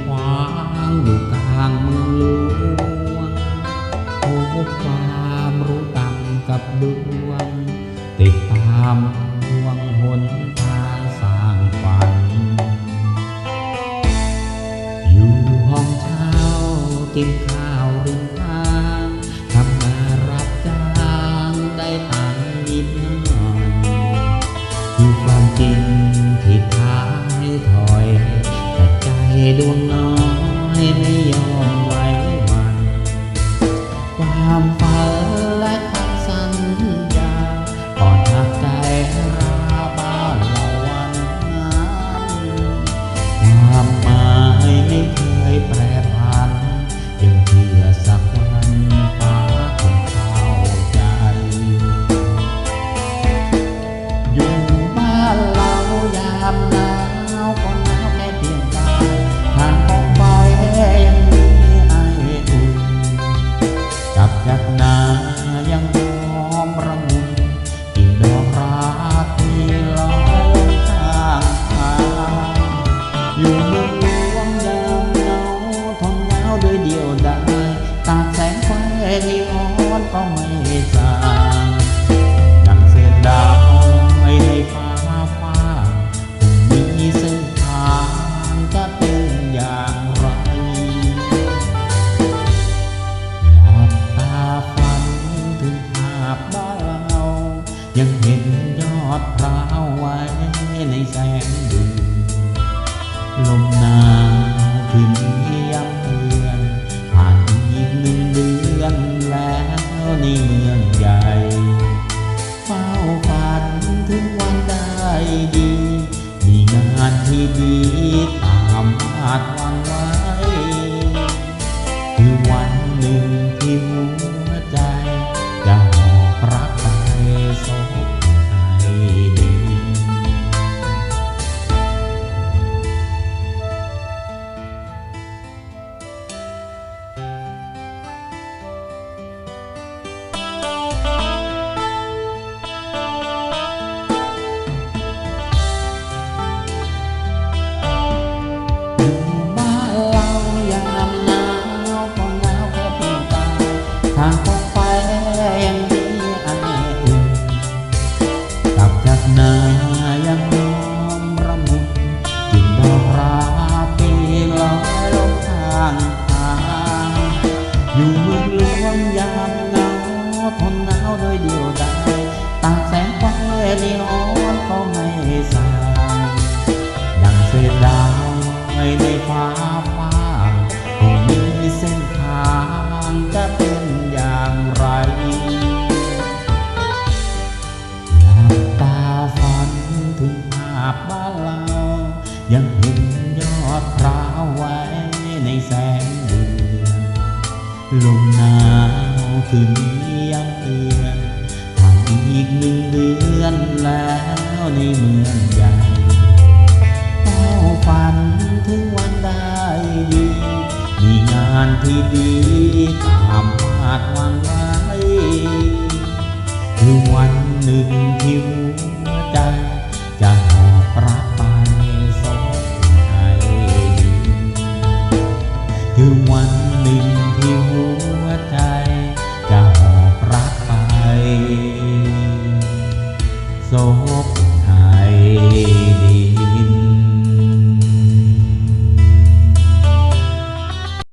ขวางอยู่กลางเมืองหลวงพบความรู้ต่ำกับดวง ติดตามดวงหนทางสร้างฝัน อยู่ห้องเช่ากินข้าวริม ใจดวงน้อย เห็นยอดพร้าวไว้ในแสงเดือนลมหนาวขึ้นเยี่ยมเตือนผ่านอีกหนึ่งเดือนแล้วในเมืองใหญ่เฝ้าฝันถึงวันได้ดี มีงานที่ดีตามอาจหวังไว้ ทางออไปยังมีไออุ่นกลับจากนายังนอมระมุนกินดอกราปีลอยลงทางทางอยู่เมืองหลวงยามเหงาทนหนาวโดยเดีาพบ้านเรา ยังเห็นยอดพร้าวไว้ในแสงเดือนลมหนาวคืนนี้ยังเตือนผ่านอีกหนึ่งเดือนแล้วในเมืองใหญ่เฝ้าฝันถึงวันได้ดี มีงานที่ดีตามมาดหวังไว้คือวันหนึ่งที่ ถึงวันหนึ่งที่หัวใจจะหอบรักไปโศกไทย